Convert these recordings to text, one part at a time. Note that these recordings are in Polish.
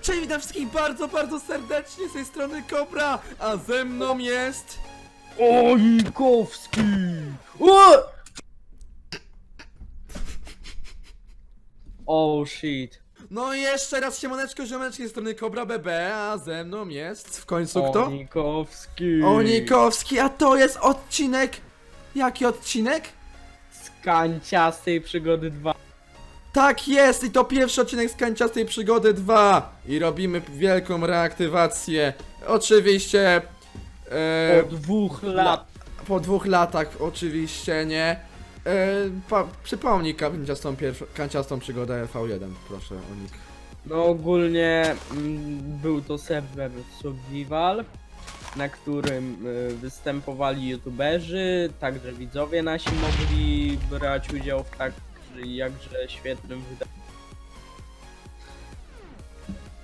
Cześć, witam wszystkich bardzo, bardzo serdecznie z tej strony Kobra, a ze mną jest... Onikowski! O! Oh shit. No i jeszcze raz siemaneczko, ziomeczki z strony Kobra BB, a ze mną jest w końcu kto? Onikowski. Onikowski, a to jest odcinek... Jaki odcinek? Z kanciastej przygody 2. Tak jest i to pierwszy odcinek z Kanciastej Przygody 2 i robimy wielką reaktywację. Oczywiście... E, Po dwóch lat. po dwóch latach oczywiście, nie? E, pa, przypomnij kanciastą, pierwszą, kanciastą przygodę V1, proszę Onik. No ogólnie mm, był to serwer Survival, na którym y, występowali youtuberzy, także widzowie nasi mogli brać udział w tak jakże świetnym wydarzeniu.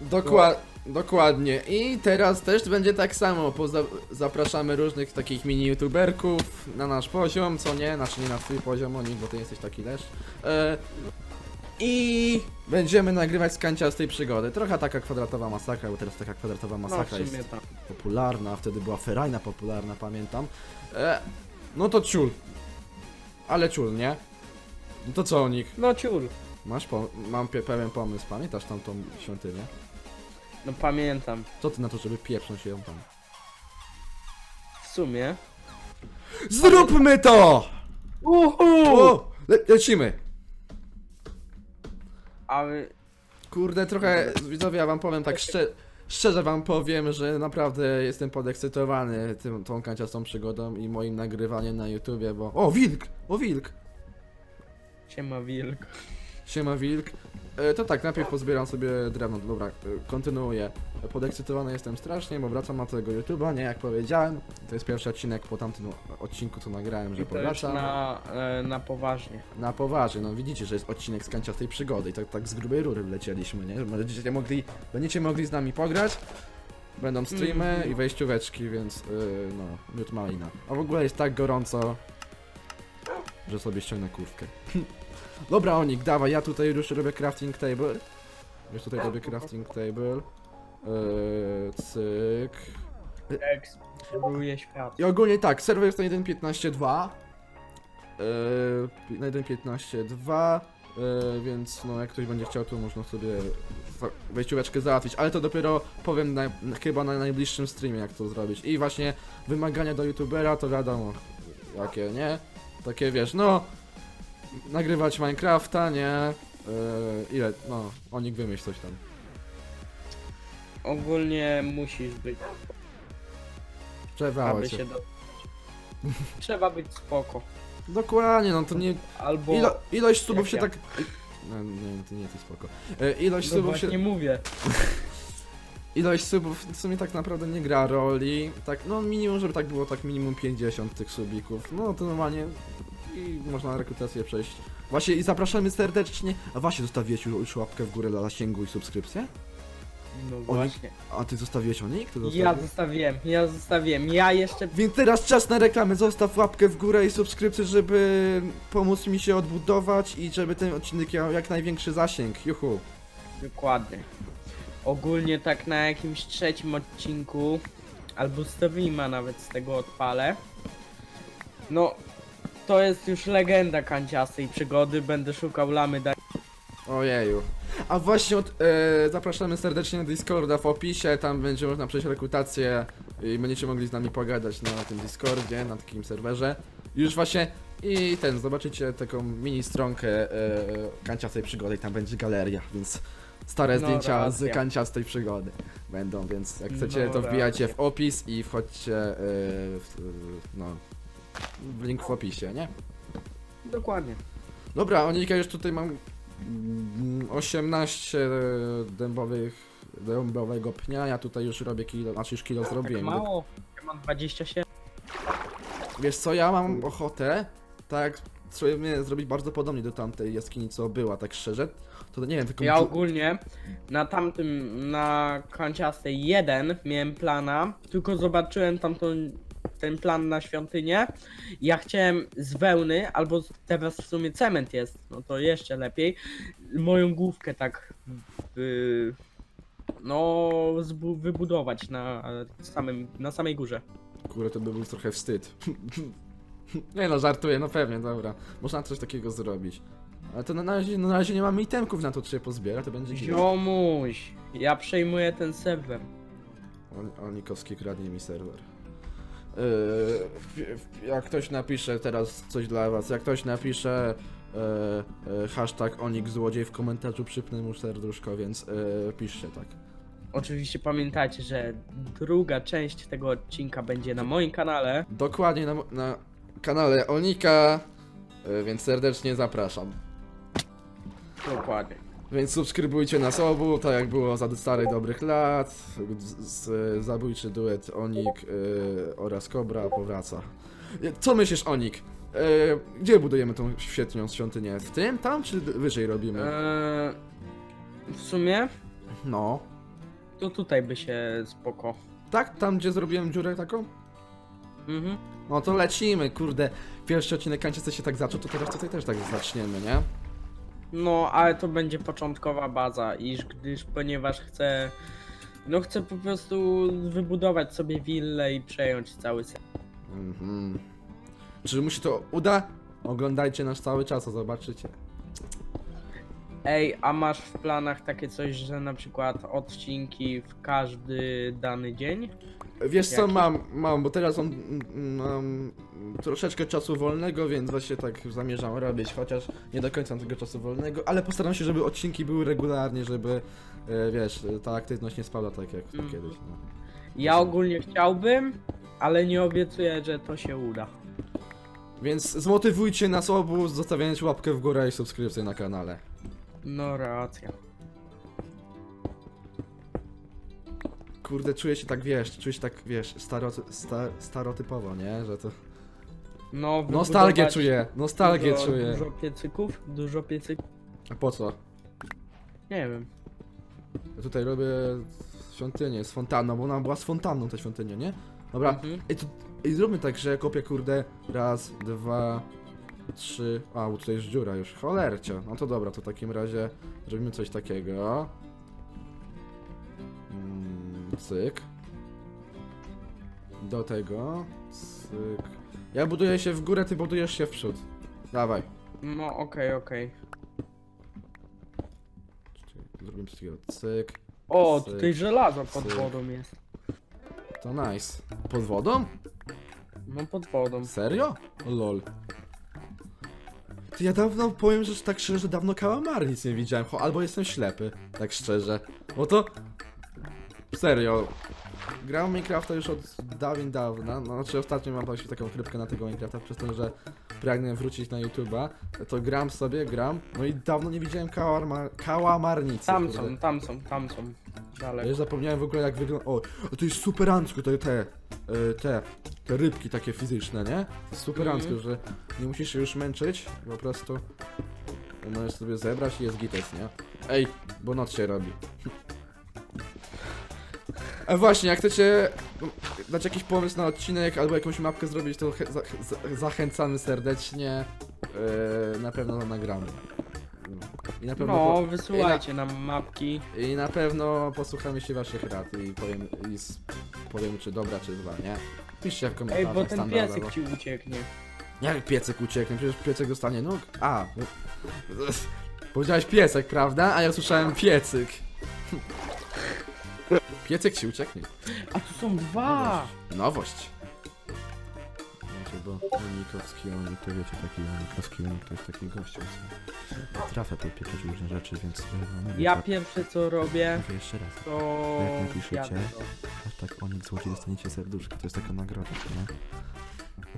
Dokła dokładnie. I teraz też będzie tak samo. Poza zapraszamy różnych takich mini youtuberków na nasz poziom, co nie? Znaczy nie na twój poziom, Onik, bo ty jesteś taki lesz. E, I będziemy nagrywać z kanciastej przygody. Trochę taka kwadratowa masakra, bo teraz taka kwadratowa No masakra jest tak. popularna, a wtedy była ferajna popularna, pamiętam. E, no to ciul. Ale ciul, nie? No to co, Onik? No ciul. Masz po mam pe- pełen pomysł, pamiętasz tam tą świątynię? No pamiętam. Co ty na to, żeby pieprząć ją tam? W sumie. Zróbmy to! Uhu! O, le lecimy! Ale Kurde, trochę, widzowie, ja wam powiem tak szczerze, szczerze wam powiem, że naprawdę jestem podekscytowany tym, tą kanciastą przygodą i moim nagrywaniem na YouTubie, bo... O, wilk! O, wilk! Siema wilk. Siema wilk. E, to tak, najpierw pozbieram sobie drewno, dobra, e, kontynuuję. Podekscytowany jestem strasznie, bo wracam na tego YouTube'a, nie jak powiedziałem. To jest pierwszy odcinek po tamtym odcinku, co nagrałem, że I to już powracam. na, e, na poważnie. Na poważnie, no widzicie, że jest odcinek z kanciastej przygody i tak, tak z grubej rury wlecieliśmy, nie? Będziecie mogli, będziecie mogli z nami pograć, będą streamy Mhm. i wejścióweczki, więc yy, no, miód malina. A w ogóle jest tak gorąco, że sobie ściągnę kurtkę. Dobra Onik, dawaj, ja tutaj już robię crafting table. Już tutaj robię crafting table. Yy, cyk. Eksploruje świat. I ogólnie tak, serwer jest na 1.15.2 yy, Na 1.15.2 yy, Więc no jak ktoś będzie chciał to można sobie wejścióweczkę załatwić Ale to dopiero powiem na, chyba na najbliższym streamie jak to zrobić I właśnie wymagania do youtubera to wiadomo Jakie, nie? Takie wiesz, no Nagrywać Minecrafta, nie? Yy, ile, no, Onik wymyśl coś tam Ogólnie musisz być, Przewało aby się do... Trzeba być spoko. Dokładnie, no to nie, Albo... Ilo, ilość subów jak się ja. tak. No, nie, to nie, to spoko. E, ilość no subów właśnie się. mówię. Ilość subów w sumie tak naprawdę nie gra roli. Tak, no minimum, żeby tak było tak minimum 50 tych subików. No to normalnie. I można rekrutację przejść. Właśnie i zapraszamy serdecznie. A właśnie zostawiłeś już łapkę w górę dla zasięgu i subskrypcję? No właśnie. A ty zostawiłeś Onik? Ty Ja zostawiłeś? zostawiłem, ja zostawiłem. Ja jeszcze... Więc teraz czas na reklamy. Zostaw łapkę w górę i subskrypcję, żeby pomóc mi się odbudować i żeby ten odcinek miał jak największy zasięg. Juhu. Dokładnie. Ogólnie tak na jakimś trzecim odcinku, albo streama nawet z tego odpalę. No, to jest już legenda kanciastej przygody. Będę szukał lamy da Ojeju. A właśnie od, e, zapraszamy serdecznie na Discorda w opisie, tam będzie można przejść rekrutację i będziecie mogli z nami pogadać na tym Discordzie, na takim serwerze. Już właśnie i ten, zobaczycie taką mini stronkę e, kanciastej przygody i tam będzie galeria, więc stare No, zdjęcia racja. z kanciastej przygody będą, więc jak chcecie No, to wbijajcie racja. w opis i wchodźcie e, w, no, link w opisie, nie? Dokładnie. Dobra, Onika już tutaj mam mm, 18 dębowych dębowego pnia, ja tutaj już robię kilo, znaczy już kilo Tak zrobiłem. mało. Ja mam 27. Wiesz co, ja mam ochotę, tak, sobie zrobić bardzo podobnie do tamtej jaskini, co była, tak szczerze. To nie wiem, tylko... Ja ogólnie na tamtym, na kanciastej 1 miałem plana, tylko zobaczyłem tamtą, ten plan na świątynię. Ja chciałem z wełny, albo teraz w sumie cement jest, no to jeszcze lepiej, moją główkę tak, yy, No, wybudować na samym, na samej górze. Kurde, to by był trochę wstyd. nie no, żartuję, no pewnie, dobra. Można coś takiego zrobić. Ale to na razie, na razie nie mamy itemków na to, czy je pozbiera, to będzie git. Ziomuś, ja przejmuję ten serwer. On, Onikowski kradnie mi serwer. Yy, jak ktoś napisze teraz coś dla was, jak ktoś napisze yy, yy, hashtag Onik złodziej w komentarzu przypnę mu serduszko, więc yy, piszcie tak. Oczywiście pamiętajcie, że druga część tego odcinka będzie na moim kanale. Dokładnie na, na kanale Onika, yy, więc serdecznie zapraszam. Dokładnie. Więc subskrybujcie nas obu, tak jak było za starych dobrych lat. Z, z, zabójczy duet Onik yy, oraz Kobra powraca. Co myślisz Onik? Yy, gdzie budujemy tą świetną świątynię? W tym, tam czy wyżej robimy? Eee, w sumie No. to tutaj by się spoko. Tak? Tam gdzie zrobiłem dziurę taką? Mhm. No to lecimy, kurde. Pierwszy odcinek Kanciace się tak zaczął, to teraz tutaj też tak zaczniemy, nie? No, ale to będzie początkowa baza, iż gdyż ponieważ chcę. No chcę po prostu wybudować sobie willę i przejąć cały set. Mhm. Czy mu się to uda? Oglądajcie nas cały czas, a zobaczycie. Ej, a masz w planach takie coś, że na przykład odcinki w każdy dany dzień? Wiesz co, Jaki? mam, mam, bo teraz mam, mam troszeczkę czasu wolnego, więc właśnie tak zamierzam robić, chociaż nie do końca mam tego czasu wolnego, ale postaram się, żeby odcinki były regularnie, żeby, e, wiesz, ta aktywność nie spadła tak jak Mhm. kiedyś. No. Ja ogólnie chciałbym, ale nie obiecuję, że to się uda. Więc zmotywujcie nas obu, zostawiając łapkę w górę i subskrypcję na kanale. No racja. Kurde, czuję się tak, wiesz, czuję się tak, wiesz, staro, sta, starotypowo, nie? Że to... No, Nostalgię wybudować czuję, nostalgię dużo, czuję. Dużo piecyków? Dużo piecyków? A po co? Nie wiem. Ja tutaj robię świątynię z fontanną, bo ona była z fontanną ta świątynia, nie? Dobra, Mhm. i, tu, i zróbmy tak, że kopię kurde raz, dwa, trzy, a bo tutaj jest dziura już, cholercia. No to dobra, to w takim razie zrobimy coś takiego. Mm, cyk. Do tego, cyk. Ja buduję się w górę, ty budujesz się w przód. Dawaj. No okej, okej. Zrobimy coś takiego, cyk. O, Cyk, tutaj żelazo pod cyk. wodą jest. To nice. Pod wodą? No pod wodą. Serio? Lol. Ty ja dawno powiem, że tak szczerze, dawno kalamar nic nie widziałem, Cho, albo jestem ślepy, tak szczerze. Bo to... Serio. Gram w Minecrafta już od dawien dawna, no, znaczy ostatnio mam właśnie taką chrypkę na tego Minecrafta, przez to, że pragnę wrócić na YouTube'a, to gram sobie, gram, no i dawno nie widziałem kałamarnicy. kałamarnicy. Tam kurde. są, tam są, tam są. Ja Dalej. już zapomniałem w ogóle jak wygląda. O, to jest superancko, te, te, e, te, te rybki takie fizyczne, nie? To jest superancko, Mhm. że nie musisz się już męczyć, po prostu możesz sobie zebrać i jest gites, nie? Ej, bo noc się robi. A właśnie, jak chcecie dać jakiś pomysł na odcinek albo jakąś mapkę zrobić, to zachęcamy serdecznie. E, na pewno nagramy. I na pewno No, po- wysyłajcie nam mapki. i na pewno posłuchamy się waszych rad i powiem, i powiem czy dobra, czy zła, nie? Piszcie w Ej, komentarzach bo ten standardowo. piesek ci ucieknie. Jak piecek ucieknie? Przecież piecek dostanie nóg. A, no. Powiedziałeś piesek, prawda? A ja słyszałem piecyk. Piecek ci ucieknie. A tu są dwa! Nowość. Bo Unikowski, Unik, to wiecie, taki Unikowski, Unik to jest taki gościu, co trafia podpieprzać różne rzeczy, więc... e, no, mówię, Ja tak, pierwsze co robię, mówię jeszcze raz. to... Jak napiszecie? jadę to. Hashtag Onik złodziej dostaniecie serduszko, to jest taka nagroda, nie?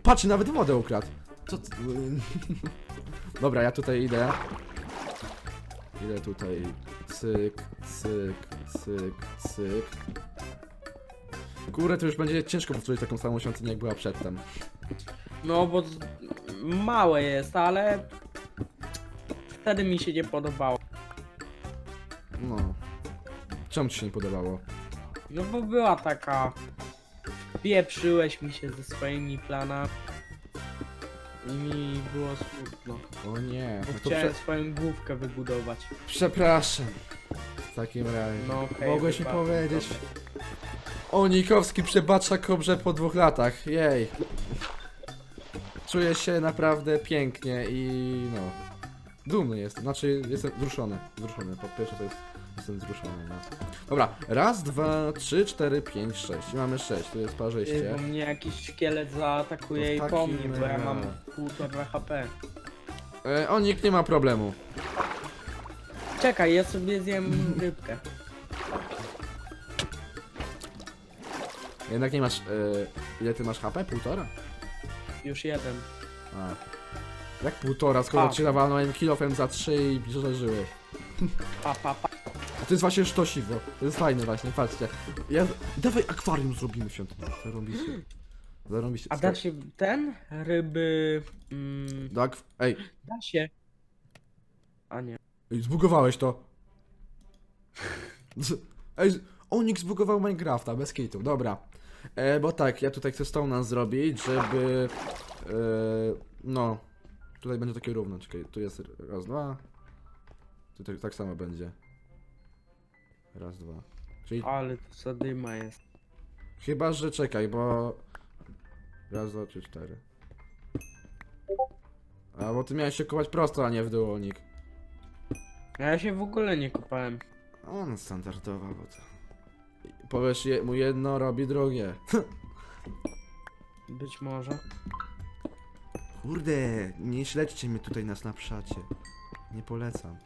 Patrz, nawet wodę ukradł! Co ty... Dobra, ja tutaj idę. Idę tutaj. Cyk, cyk, cyk, cyk. Kurde, to już będzie ciężko powtórzyć taką samą świątynię, jak była przedtem. No, bo z- małe jest, ale... Wtedy mi się nie podobało. No. Czemu ci się nie podobało? No bo była taka... Pieprzyłeś mi się ze swoimi planami. I mi było smutno. O nie. Bo No to chciałem prze... swoją główkę wybudować. Przepraszam. W takim razie. No okej, Mogłeś mi wybaczam, powiedzieć. dobra. O, Nikowski przebacza kobrze po dwóch latach. Jej. Czuję się naprawdę pięknie i no. Dumny jestem. Znaczy, jestem wzruszony. Wzruszony. Po pierwsze to jest. Jestem wzruszony, no. Dobra, raz, dwa, trzy, cztery, pięć, sześć. I mamy sześć, to jest Ty, parzyście. bo mnie jakiś szkielet zaatakuje To i w po mnie, bo ja mam półtora HP. E, o, nikt nie ma problemu. Czekaj, ja sobie zjem rybkę. Jednak nie masz. E, ile ty masz HP? Półtora? Już jeden. A. Jak półtora, skoro A. ci nawalnąłem kilofem za trzy i przeżyłeś. Pa, pa, pa. A to jest właśnie sztosiwo. To jest fajne właśnie, patrzcie. Ja... Dawaj akwarium zrobimy w świątyni. Zarąbiście. Zarąbiście. A da się ten? Ryby... Mm, akw... Ej, da się. A nie. ej, zbugowałeś to. Z- Ej, z- Onik zbugował Minecrafta, bez kitu, dobra. E, bo tak, ja tutaj chcę stone'a zrobić, żeby... E, no... Tutaj będzie takie równo, czekaj, tu jest raz, dwa. Tutaj tak samo będzie. Raz, dwa. Czyli Ale to zadyma jest. Chyba, że czekaj, bo... Raz, dwa, trzy, cztery. A, bo ty miałeś się kopać prosto, a nie w dół, Onik. A Ja się w ogóle nie kopałem. On standardowa, bo to... Powiesz je, mu jedno, robi drugie. Być może. Kurde, nie śledźcie mnie tutaj na Snapchacie. Nie polecam.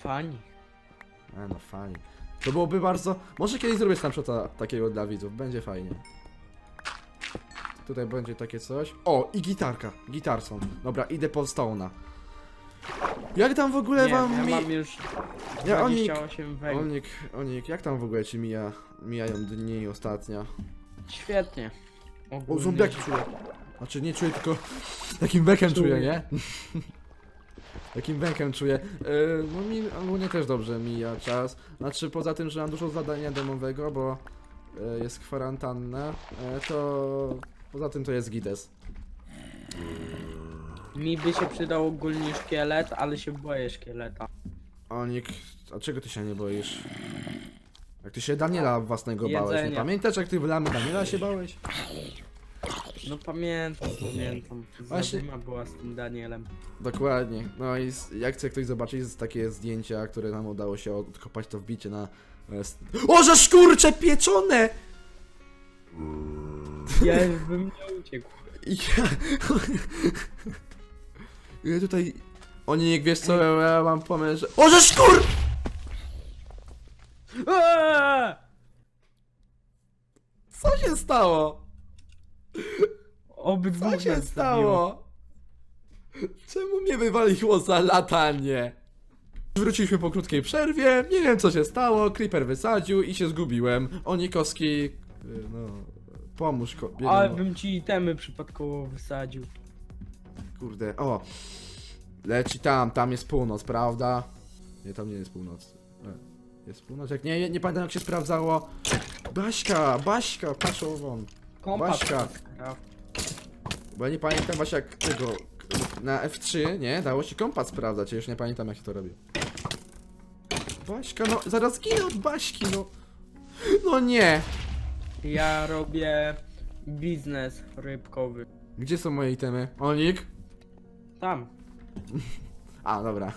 Fani. A no, fajnie. To byłoby bardzo... Może kiedyś zrobię Snapchata takiego dla widzów, będzie fajnie. Tutaj będzie takie coś. O, i gitarka. Gitarson. Dobra, idę po Stone'a. Jak tam w ogóle Nie, wam ja mi... mam już Ja, Onik, 28 węgli. Onik, Onik, jak tam w ogóle ci mija, mijają dni ostatnio? Świetnie. O, Ogólnie zombiaki czuję. Znaczy nie czuję, tylko takim bekiem Czuję. czuję, nie? Takim bekiem czuję. Yy, no mi ogólnie też dobrze mija czas. Znaczy poza tym, że mam dużo zadania domowego, bo yy, jest kwarantanna, yy, to poza tym to jest Gides. Mi by się przydał ogólnie szkielet, ale się boję szkieleta. Onik, a czego ty się nie boisz? Jak ty się Daniela własnego bałeś, nie Jedzenia. pamiętasz jak ty w lamy Daniela się bałeś? No pamiętam, pamiętam. Właśnie- Zadyma była z tym Danielem. Dokładnie. No i s- jak chce ktoś zobaczyć takie zdjęcia, które nam udało się odkopać to wbicie na... e, s- O, że szkurcze pieczone! Ja już bym nie uciekł. I Ja... ja tutaj... Oni nie wiesz co, ja mam pomysł, że... O, że szkur! Eee! Co się stało? Obydwu Co nas się zabiło. stało? Czemu mnie wywaliło za latanie? Wróciliśmy po krótkiej przerwie, nie wiem co się stało, Creeper wysadził i się zgubiłem. Onikowski, y, no, pomóż ko- biednemu. Ale bym ci itemy przypadkowo wysadził. Kurde, o. Leci tam, tam jest północ, prawda? Nie, tam nie jest północ. E, Jest północ? Jak nie, nie, nie pamiętam jak się sprawdzało. Baśka, Baśka, patrz won. Kompas. Baśka. Bo ja nie pamiętam właśnie jak tego. Na F3, nie? Dało się kompas sprawdzać, ja już nie pamiętam jak się to robi. Baśka, no zaraz ginę od Baśki, no. No nie. Ja robię biznes rybkowy. Gdzie są moje itemy? Onik? Tam. A, dobra.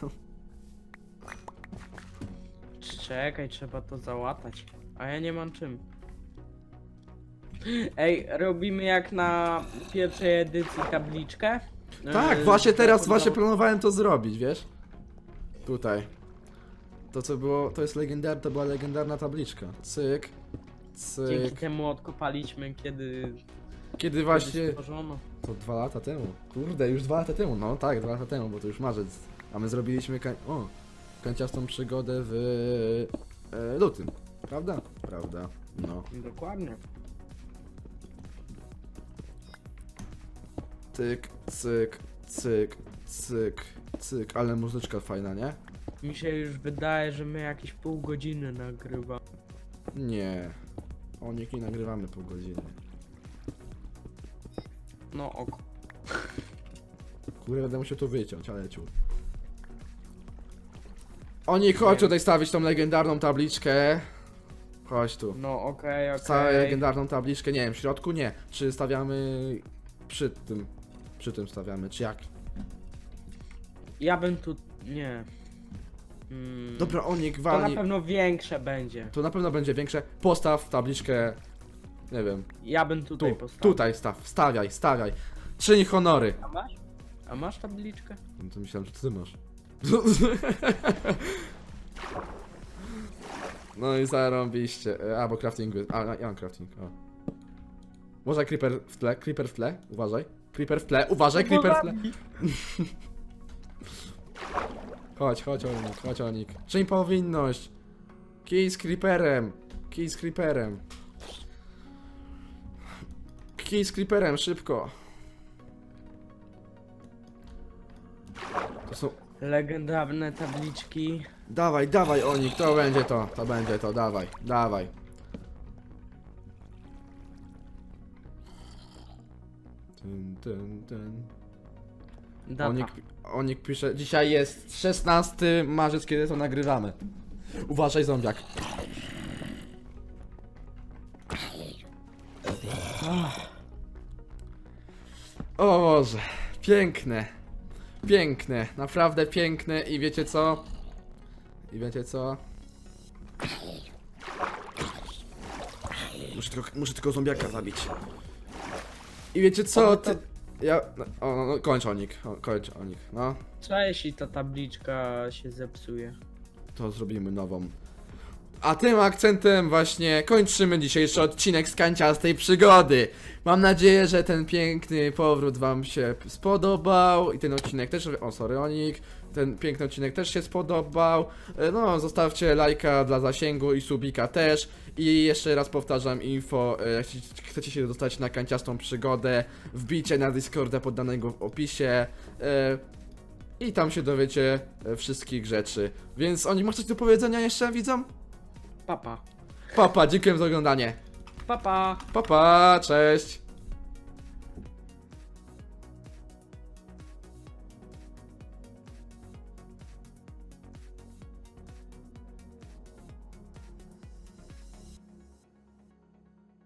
Czekaj, trzeba to załatać. A ja nie mam czym. Ej, robimy jak na pierwszej edycji tabliczkę? Tak, Yy, właśnie teraz właśnie planowałem to zrobić, wiesz? Tutaj. To co było, to jest legendarna, to była legendarna tabliczka. Cyk, Dzięki cyk. temu odkopaliśmy, kiedy Kiedy właśnie, stworzono. to dwa lata temu. Kurde, już dwa lata temu, no tak, dwa lata temu, bo to już marzec. A my zrobiliśmy, ka- o, kanciastą przygodę w e, lutym. Prawda? Prawda, no. Dokładnie. Cyk, cyk, cyk, cyk, cyk, ale muzyczka fajna, nie? Mi się już wydaje, że my jakieś pół godziny nagrywamy. Nie. O, nie nagrywamy pół godziny. No oko. Kurde, będę musiał to wyciąć, ale ciu. Oni chodź tutaj stawić tą legendarną tabliczkę. Chodź tu. No okej, okej. Całą legendarną tabliczkę, nie wiem, w środku nie. Czy stawiamy przy tym? Przy tym stawiamy, czy jak? Ja bym tu... nie. Mm, Dobra, Onik, To na pewno większe będzie. To na pewno będzie większe. Postaw tabliczkę. Nie wiem. Ja bym tutaj Tu, postawił. tutaj staw, stawiaj, stawiaj. Czyń honory. A masz? A masz tabliczkę? No to myślałem, że ty masz. No i zarąbiście. A, bo crafting. A, ja mam crafting. O. Uważaj, creeper w tle, creeper w tle, uważaj. Creeper w tle, uważaj, creeper w tle. Chodź, chodź Onik, chodź Onik. Czyń powinność. Kij z creeperem. Kij z creeperem. Kij z creeperem, szybko. To są... Legendarne tabliczki. Dawaj, dawaj Onik, to będzie to, to będzie to, dawaj, dawaj. Ten, ten, ten. Data. Onik, Onik pisze, dzisiaj jest 16 marzec, kiedy to nagrywamy. Uważaj zombiak. O Boże, piękne, piękne, naprawdę piękne i wiecie co? I wiecie co? Muszę tylko, muszę tylko zombiaka zabić. I wiecie co? O, Ty, ja, no, o, no, no, kończ Onik, o, kończ Onik, no. Co jeśli ta tabliczka się zepsuje? to zrobimy nową. A tym akcentem właśnie kończymy dzisiejszy odcinek z kanciastej przygody. Mam nadzieję, że ten piękny powrót wam się spodobał i ten odcinek też, o sorry Onik, ten piękny odcinek też się spodobał. E, No, zostawcie lajka dla zasięgu i subika też. I jeszcze raz powtarzam info, e, jeśli chcecie się dostać na kanciastą przygodę, wbijcie na Discorda poddanego w opisie. E, i tam się dowiecie wszystkich rzeczy. Więc oni masz coś do powiedzenia jeszcze, widzą? Papa. Papa, dziękuję za oglądanie. Papa. Papa, cześć.